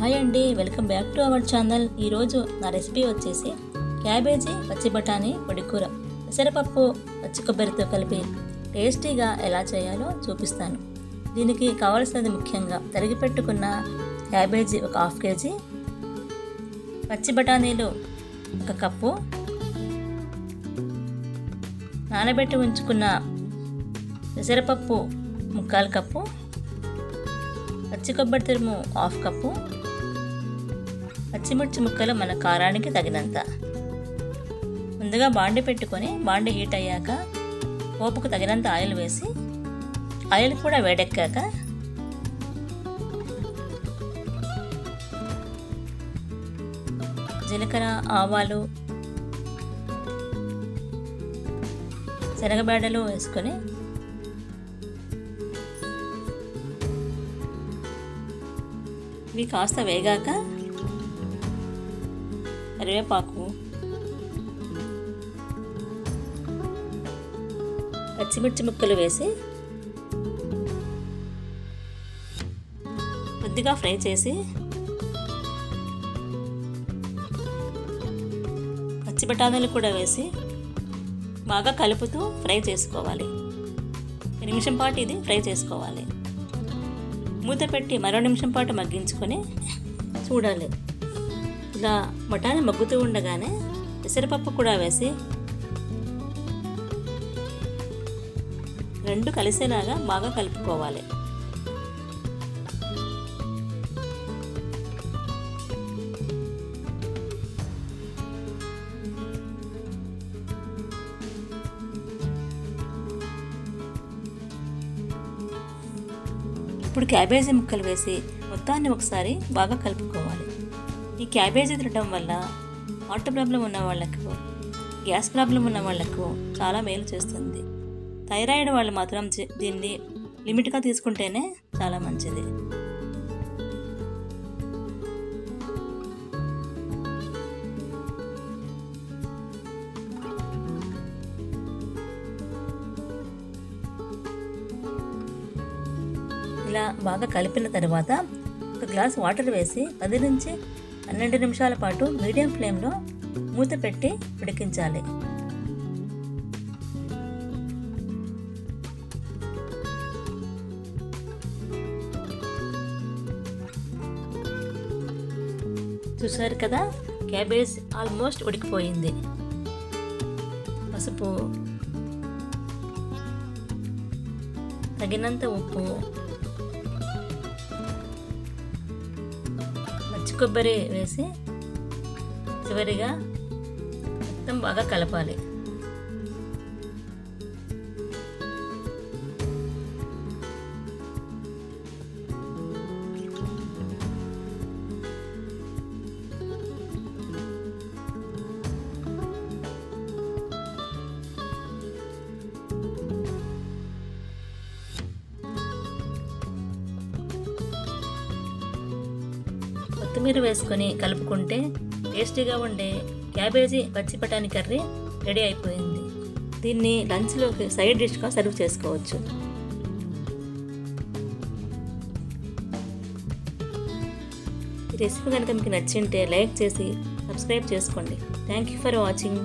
Hi అండి welcome back to our channel. ఈరోజు నా రెసిపీ వచ్చేసి క్యాబేజీ పచ్చి బఠానీ పొడికూర పెసరపప్పు పచ్చి కొబ్బరితో కలిపి టేస్టీగా ఎలా చేయాలో చూపిస్తాను. దీనికి కావలసినది ముఖ్యంగా తరిగి పెట్టుకున్న క్యాబేజీ ఒక హాఫ్ కేజీ పచ్చి బఠానీలు ఒక కప్పు నానబెట్టి ఉంచుకున్న పెసరపప్పు ముక్కాలు కప్పు పచ్చి కొబ్బరి తురుము హాఫ్ కప్పు పచ్చిమిర్చి ముక్కలు మన కారానికి తగినంత. ముందుగా బాండి పెట్టుకొని బాండి హీట్ అయ్యాక పోపుకు తగినంత ఆయిల్ వేసి ఆయిల్ కూడా వేడెక్కాక జీలకర్ర ఆవాలు శనగబేడలు వేసుకొని ఇవి కాస్త వేగాక కరివేపాకు. పచ్చిమిర్చి ముక్కలు వేసి కొద్దిగా ఫ్రై చేసి పచ్చి బఠానీలు కూడా వేసి బాగా కలుపుతూ ఫ్రై చేసుకోవాలి. నిమిషం పాటు ఇది ఫ్రై చేసుకోవాలి. మూత పెట్టి మరో నిమిషం పాటు మగ్గించుకొని చూడాలి. ఇలా బఠానీ మగ్గుతూ ఉండగానే పెసరపప్పు కూడా వేసి రెండు కలిసేలాగా బాగా కలుపుకోవాలి. ఇప్పుడు క్యాబేజీ ముక్కలు వేసి మొత్తాన్ని ఒకసారి బాగా కలుపుకోవాలి. ఈ క్యాబేజీ తినడం వల్ల హార్ట్ ప్రాబ్లం ఉన్న వాళ్ళకు గ్యాస్ ప్రాబ్లం ఉన్న వాళ్ళకు చాలా మేలు చేస్తుంది. థైరాయిడ్ వాళ్ళు మాత్రం దీన్ని లిమిట్గా తీసుకుంటేనే చాలా మంచిది. ఇలా బాగా కలిపిన తర్వాత ఒక గ్లాస్ వాటర్ వేసి పది నుంచి పన్నెండు నిమిషాల పాటు మీడియం ఫ్లేమ్లో మూత పెట్టి ఉడికించాలి. చూసారు కదా? క్యాబేజ్ ఆల్మోస్ట్ ఉడికిపోయింది. పసుపు తగినంత ఉప్పు కొబ్బరి వేసి చివరిగా మొత్తం బాగా కలపాలి. కొత్తిమీర వేసుకొని కలుపుకుంటే టేస్టీగా ఉండే క్యాబేజీ పచ్చి బఠానీ కర్రీ రెడీ అయిపోయింది. దీన్ని లంచ్లోకి సైడ్ డిష్గా సర్వ్ చేసుకోవచ్చు. ఈ రెసిపీ కనుక మీకు నచ్చింటే లైక్ చేసి సబ్స్క్రైబ్ చేసుకోండి. Thank you for watching.